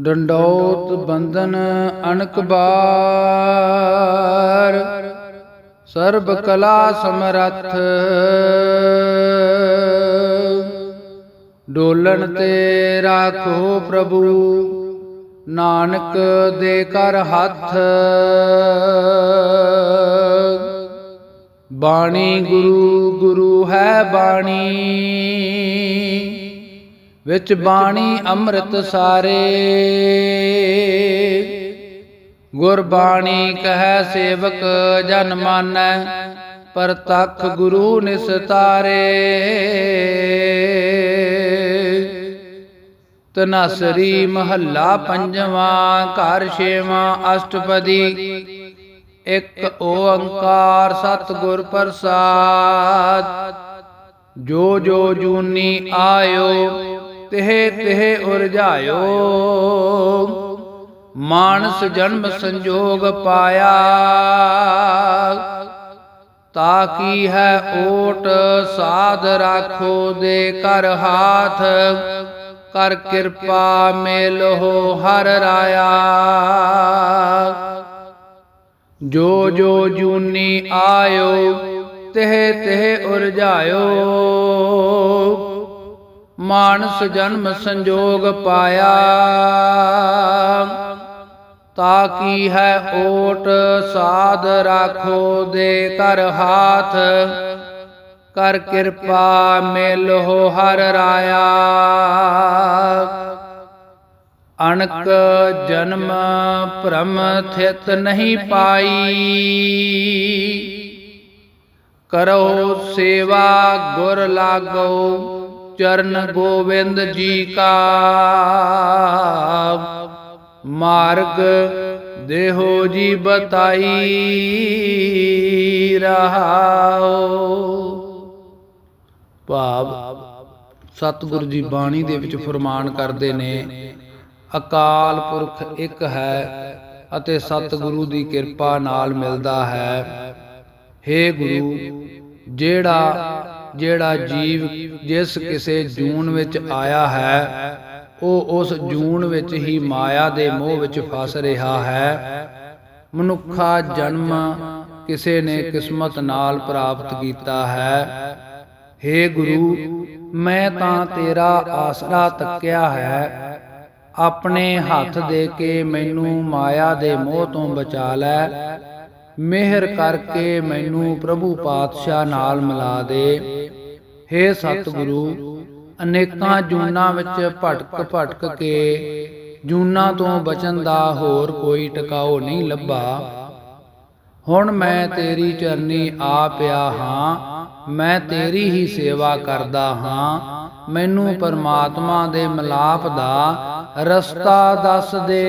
ਡੰਡੌਤ ਬੰਧਨ ਅਨਕ ਬਾਰ, ਸਰਬ ਕਲਾ ਸਮਰੱਥ। ਡੋਲਣ ਤੇ ਰਾਖੋ ਪ੍ਰਭੂ, ਨਾਨਕ ਦੇ ਕਰ ਹੱਥ। ਬਾਣੀ ਗੁਰੂ ਗੁਰੂ ਹੈ ਬਾਣੀ। ਵਿੱਚ ਬਾਣੀ ਅੰਮ੍ਰਿਤ ਸਾਰੇ। ਗੁਰਬਾਣੀ ਕਹੈ ਸੇਵਕ ਜਨ ਮਾਨੈ ਪਰਤਖ ਗੁਰੂ ਨਿਸਤਾਰੇ ਤਨਸਰੀ ਮਹੱਲਾ ਪੰਜਵਾਂ ਘਰ ਛੇਵਾਂ ਅਸ਼ਟਪਦੀ। ਇੱਕ ਓੰਕਾਰ ਸਤਿਗੁਰ ਪ੍ਰਸਾਦ। ਜੋ ਜੋ ਜੂਨੀ ਆਇਓ ਤਿਹ ਤਿਹ ਉਰਝਾਇਓ। ਮਾਨਸ ਜਨਮ ਸੰਜੋਗ ਪਾਇਆ। ਤਾ ਕੀ ਹੈ ਓਟ ਸਾਧ ਰਾਖੋ ਦੇ ਕਰ ਹਾਥ। ਕਰ ਕਿਰਪਾ ਮੇਲੋ ਹਰ ਰਾਇਆ। ਜੋ ਜੋ ਜੂਨੀ ਆਇਓ, ਤਿਹ ਤਿਹ ਉਰਝਾਇਓ। ਮਾਨਸ ਜਨਮ ਸੰਜੋਗ ਪਾਇਆ। ਤਾ ਕੀ ਹੈ ਓਟ ਸਾਧ ਰਾਖੋ ਦੇ ਕਰ ਹਾਥ, ਕਰ ਕਿਰਪਾ ਮੇਲੋ ਹਰ ਰਾਇਆ। ਅਣਕ ਜਨਮ ਭ੍ਰਮ ਥਿਤ ਨਹੀਂ ਪਾਈ। ਕਰੋ ਸੇਵਾ ਗੁਰ ਲਾਗੋ। ਚਰਨ ਗੋਬਿੰਦ ਜੀ ਕਾ। ਮਾਰਗ ਦੇਹੋ ਜੀ ਬਤਾਈ ਰਹਾਓ। ਭਾਵ ਸਤਿਗੁਰ ਜੀ ਬਾਣੀ ਦੇ ਵਿੱਚ ਫਰਮਾਨ ਕਰਦੇ ਨੇ, ਅਕਾਲ ਪੁਰਖ ਇੱਕ ਹੈ ਅਤੇ ਸਤਿਗੁਰੂ ਦੀ ਕਿਰਪਾ ਨਾਲ ਮਿਲਦਾ ਹੈ। हे ਗੁਰੂ, ਜਿਹੜਾ ਜਿਹੜਾ ਜੀਵ ਜਿਸ ਕਿਸੇ ਜੂਨ ਵਿੱਚ ਆਇਆ ਹੈ, ਉਹ ਉਸ ਜੂਨ ਵਿੱਚ ਹੀ ਮਾਇਆ ਦੇ ਮੋਹ ਵਿੱਚ ਫਸ ਰਿਹਾ ਹੈ। ਮਨੁੱਖਾ ਜਨਮ ਕਿਸੇ ਨੇ ਕਿਸਮਤ ਨਾਲ ਪ੍ਰਾਪਤ ਕੀਤਾ ਹੈ। हे ਗੁਰੂ, ਮੈਂ ਤਾਂ ਤੇਰਾ ਆਸਰਾ ਤੱਕਿਆ ਹੈ। ਆਪਣੇ ਹੱਥ ਦੇ ਕੇ ਮੈਨੂੰ ਮਾਇਆ ਦੇ ਮੋਹ ਤੋਂ ਬਚਾ ਲੈ। ਮਿਹਰ ਕਰਕੇ ਮੈਨੂੰ ਪ੍ਰਭੂ ਪਾਤਸ਼ਾਹ ਨਾਲ ਮਿਲਾ ਦੇ। हे ਸਤਿਗੁਰੂ, ਅਨੇਕਾਂ ਜੂਨਾਂ ਵਿੱਚ ਭਟਕ ਭਟਕ ਕੇ, ਜੂਨਾਂ ਤੋਂ ਬਚਣ ਦਾ ਹੋਰ ਕੋਈ ਟਿਕਾਓ ਨਹੀਂ ਲੱਭਾ। ਹੁਣ ਮੈਂ ਤੇਰੀ ਚਰਨੀ ਆ ਪਿਆ ਹਾਂ, ਮੈਂ ਤੇਰੀ ਹੀ ਸੇਵਾ ਕਰਦਾ ਹਾਂ। ਮੈਨੂੰ ਪਰਮਾਤਮਾ ਦੇ ਮਿਲਾਪ ਦਾ ਰਸਤਾ ਦੱਸ ਦੇ।